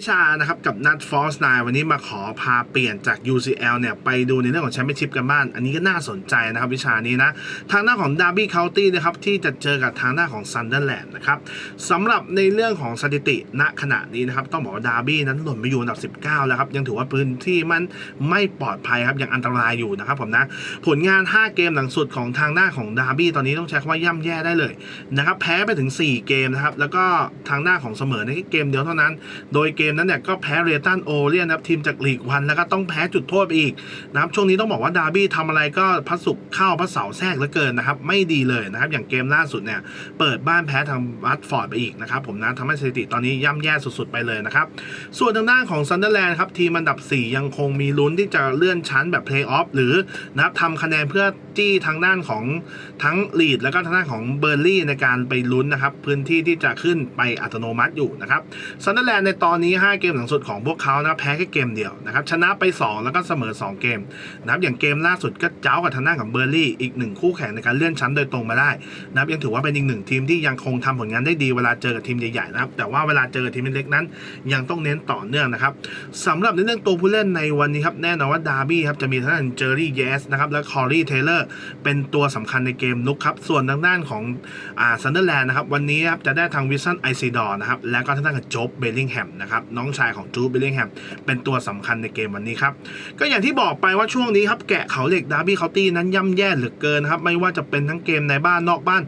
วิชานะครับกับนัดฟอสไนวันนี้มาขอพาเปลี่ยนจาก UCL เนี่ยไปดูในเรื่องของแชมเปี้ยนชิพกันบ้างอันนี้ก็น่าสนใจนะครับวิชานี้นะ ทางหน้าของ Derby County นะครับที่จะเจอกับทางหน้าของ Sunderland นะครับสำหรับในเรื่องของสถิติณขณะนี้นะครับต้องบอกว่า Derby นั้นหล่นไปอยู่อันดับ 19 แล้วครับ ยังถือว่าพื้นที่มันไม่ปลอดภัยครับยังอันตรายอยู่นะครับผมนะผลงาน 5 เกมหลังสุดของทางหน้าของ Derby ตอนนี้ต้องใช้คำว่าย่ำแย่ได้เลยนะครับแพ้ไปถึง 4 เกมนะครับแล้วก็ทางหน้าของเสมอในแค่เกมเดียวเท่านั้น โดยเกมนั้นเนี่ยก็แพ้เรตันโอเลียนนะครับทีมจากลีกวันแล้วก็ต้องแพ้จุดโทษไปอีกนะครับช่วงนี้ต้องบอกว่าดาร์บี้ทำอะไรก็พัดสุกเข้าพัดเสาแทรกเหลือเกินนะครับไม่ดีเลยนะครับอย่างเกมล่าสุดเนี่ยเปิดบ้านแพ้ทางวัตฟอร์ดไปอีกนะครับผมนะทำให้สถิติตอนนี้ย่ำแย่สุดๆไปเลยนะครับส่วนทางด้านของซันเดอร์แลนด์ครับทีมอันดับ 4 ยังคงมีลุ้นที่จะเลื่อนชั้นแบบเพลย์ออฟหรือนะครับทำคะแนนเพื่อจี้ทางด้านของทั้งลีดแล้วก็ทางด้านของเบอร์ลี่ในการไปลุ้นนะครับพื้นที่ที่จะขึ้นไปอัตโนมัติอยู่นะครับซันเดอร์แลนด์ในตอนนี้ี้ 5 เกมหลังสุดของพวกเขานะแพ้แค่เกมเดียวนะครับชนะไป 2 แล้วก็เสมอ 2 เกมนะครับอย่างเกมล่าสุดก็เจ้ากับทางด้านของเบอร์ลี่อีกหนึ่งคู่แข่งในการเลื่อนชั้นโดยตรงมาได้นะครับยังถือว่าเป็นอีกหนึ่งทีมที่ยังคงทำผลงานได้ดีเวลาเจอกับทีมใหญ่ๆนะครับแต่ว่าเวลาเจอกับทีมเล็กนั้น ยังต้องเน้นต่อเนื่องนะครับสำหรับในเรื่องตัวผู้เล่นในวันนี้ครับแน่นอนว่าดาร์บี้ครับจะมีทางด้านเจอรี่เยสนะครับและคอรีเทเลอร์เป็นตัวสำคัญในเกมนุกครับส่วนทางด้านของอ่าซันเดอร์แลนด์นะครับวันนี้ครับจะได้ทางวิสันไอซีดอร์นะครับและก็ทางด้านของโจ๊บเบลลิงแฮมนะครับน้องชายของจูบเบลลิงแฮมเป็นตัวสำคัญในเกมวันนี้ครับก็อย่างที่บอกไปว่าช่วงนี้ครับแกะเขาเหล็กดาร์บี้เคาตี้นั้นย่ำแย่เหลือเกินครับไม่ว่าจะเป็นทั้งเกมในบ้านนอกบ้าน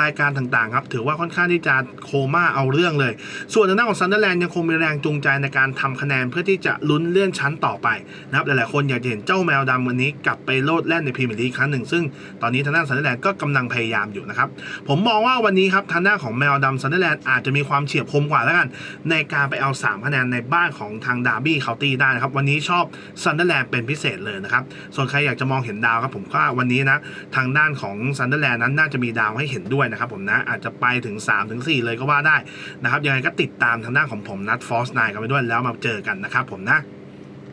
รายการต่างๆครับถือว่าค่อนข้างที่จะโคม่าเอาเรื่องเลย ส่วนทางด้านของซันเดอร์แลนด์ยังคงมีแรงจูงใจในการทำคะแนนเพื่อที่จะลุ้นเลื่อนชั้นต่อไปนะครับหลายๆคนอยากจะเห็นเจ้าแมวดำวันนี้กลับไปโลดแล่นในพรีเมียร์ลีกครั้งหนึ่งซึ่งตอนนี้ทางด้านซันเดอร์แลนด์ก็กำลังพยายามอยู่นะครับผมมองว่าวันนี้ครับทางด้านของแมวดำซันเดอร์แลนด์อาจจะมีความเฉียบคมกว่าแล้วกัน ในการไปเอา 3คะแนนในบ้านของทางดาร์บี้เคาน์ตี้ได้นะครับ วันนี้ชอบซันเดอร์แลนด์เป็นพิเศษเลยนะครับ ส่วนใครอยากจะมองเห็นดาวครับผมว่าวันนี้นะทางด้านของซันเดอร์แลนด์นั้นน่าจะมีดาวให้เห็นด้วยนะครับผมนะอาจจะไปถึง 3 ถึง 4 เลยก็ว่าได้นะครับยังไงก็ติดตามทางด้านของผมนัดฟอสไนกันไปด้วยแล้วมาเจอกันนะครับผมนะ